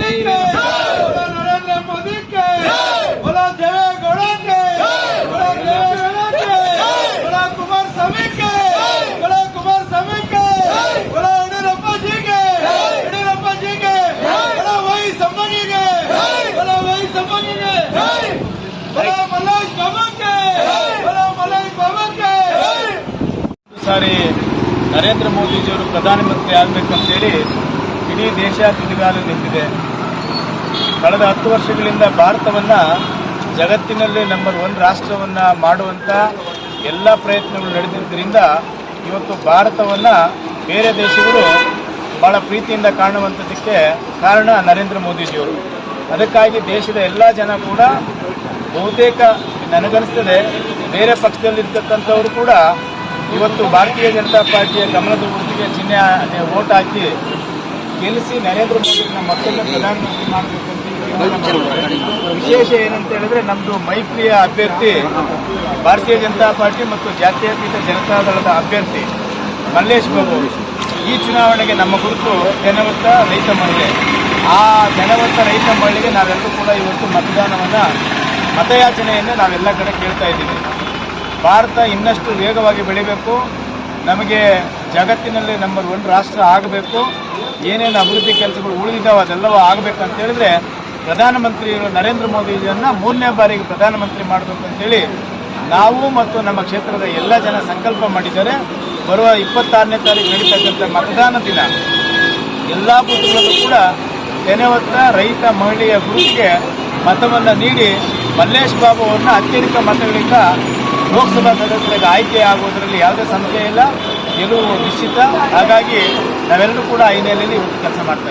मोदी के बोला नरेंद्र मोदी के बोला देवे गौड़ा के बोला देवे गौड़ा के बोला कुमार स्वामी के बोला कुमार स्वामी के बोला ಯಡಿಯೂರಪ್ಪ जी के ಯಡಿಯೂರಪ್ಪ जी के बोला वही संबंधी के बोला वही संबंधी के बोला मल्लेश बाबा के बोला मल्लेश बाबा के ಸಾರಿ ನರೇಂದ್ರ ಮೋದಿಜಿಯವರು ಪ್ರಧಾನಮಂತ್ರಿ ಆಗ್ಬೇಕಂತೇಳಿ ಇಡೀ ದೇಶ ತುದಿಗಾಲು ನಿಂತಿದೆ ಕಳೆದ ಹತ್ತು ವರ್ಷಗಳಿಂದ ಭಾರತವನ್ನು ಜಗತ್ತಿನಲ್ಲಿ ನಂಬರ್ ಒನ್ ರಾಷ್ಟ್ರವನ್ನು ಮಾಡುವಂಥ ಎಲ್ಲ ಪ್ರಯತ್ನಗಳು ನಡೆದಿದ್ದರಿಂದ ಇವತ್ತು ಭಾರತವನ್ನು ಬೇರೆ ದೇಶಗಳು ಭಾಳ ಪ್ರೀತಿಯಿಂದ ಕಾಣುವಂಥದ್ದಕ್ಕೆ ಕಾರಣ ನರೇಂದ್ರ ಮೋದಿಜಿಯವರು ಅದಕ್ಕಾಗಿ ದೇಶದ ಎಲ್ಲ ಜನ ಕೂಡ ಬಹುತೇಕ ನನಗನ್ನಿಸ್ತದೆ, ಬೇರೆ ಪಕ್ಷದಲ್ಲಿರ್ತಕ್ಕಂಥವರು ಕೂಡ ಇವತ್ತು ಭಾರತೀಯ ಜನತಾ ಪಾರ್ಟಿಯ ಗಮನದ ಗುರುತಿಗೆ ಚಿಹ್ನೆ ಓಟ್ ಹಾಕಿ ಗೆಲ್ಲಿಸಿ ನರೇಂದ್ರ ಮೋದಿಯನ್ನು ಮತ್ತೊಮ್ಮೆ ಪ್ರಧಾನಮಂತ್ರಿ ಮಾಡಿದ್ದಾರೆ. ವಿಶೇಷ ಏನಂತ ಹೇಳಿದ್ರೆ ನಮ್ಮದು ಮೈತ್ರಿಯ ಅಭ್ಯರ್ಥಿ, ಭಾರತೀಯ ಜನತಾ ಪಾರ್ಟಿ ಮತ್ತು ಜಾತ್ಯತೀತ ಜನತಾದಳದ ಅಭ್ಯರ್ಥಿ ಮಲ್ಲೇಶ್ ಬಾಬು. ಈ ಚುನಾವಣೆಗೆ ನಮ್ಮ ಗುರುತು ಜನವತ್ತ ರೈತ ಮಹಿಳೆ. ಆ ಜನವತ್ತ ರೈತ ಮಹಿಳೆಗೆ ನಾವೆಲ್ಲರೂ ಕೂಡ ಇವತ್ತು ಮತದಾನವನ್ನು ಮತಯಾಚನೆಯನ್ನು ನಾವೆಲ್ಲ ಕಡೆ ಕೇಳ್ತಾ ಇದ್ದೀವಿ. ಭಾರತ ಇನ್ನಷ್ಟು ವೇಗವಾಗಿ ಬೆಳಿಬೇಕು. ನಮಗೆ ಜಗತ್ತಿನಲ್ಲಿ ನಂಬರ್ ಒಂದು ರಾಷ್ಟ್ರ ಆಗಬೇಕು. ಏನೇನು ಅಭಿವೃದ್ಧಿ ಕೆಲಸಗಳು ಉಳಿದಿದ್ದಾವೆ ಅದೆಲ್ಲವೂ ಆಗಬೇಕು ಅಂತ ಹೇಳಿದ್ರೆ ಪ್ರಧಾನಮಂತ್ರಿ ನರೇಂದ್ರ ಮೋದಿಜಿಯನ್ನು ಮೂರನೇ ಬಾರಿಗೆ ಪ್ರಧಾನಮಂತ್ರಿ ಮಾಡಬೇಕು ಅಂತೇಳಿ ನಾವು ಮತ್ತು ನಮ್ಮ ಕ್ಷೇತ್ರದ ಎಲ್ಲ ಜನ ಸಂಕಲ್ಪ ಮಾಡಿದ್ದಾರೆ. ಬರುವ ಇಪ್ಪತ್ತಾರನೇ ತಾರೀಕು ನಡೀತಕ್ಕಂಥ ಮತದಾನ ದಿನ ಎಲ್ಲ ಬೂತ್ಗಳಲ್ಲೂ ಕೂಡ ತೆನೆವತ್ತ ರೈತ ಮಹಿಳೆಯ ಗುರುತಿಗೆ ಮತವನ್ನು ನೀಡಿ ಮಲ್ಲೇಶ್ ಬಾಬು ಅವರನ್ನ ಅತ್ಯಧಿಕ ಮತಗಳಿಂದ ಲೋಕಸಭಾ ಸದಸ್ಯರಿಗೆ ಆಯ್ಕೆ ಆಗುವುದರಲ್ಲಿ ಯಾವುದೇ ಸಂಶಯ ಇಲ್ಲ. ಗೆಲುವು ನಿಶ್ಚಿತ. ಹಾಗಾಗಿ ನಾವೆಲ್ಲರೂ ಕೂಡ ಈ ನೆಲೆಯಲ್ಲಿ ಇವತ್ತು ಕೆಲಸ ಮಾಡ್ತಾ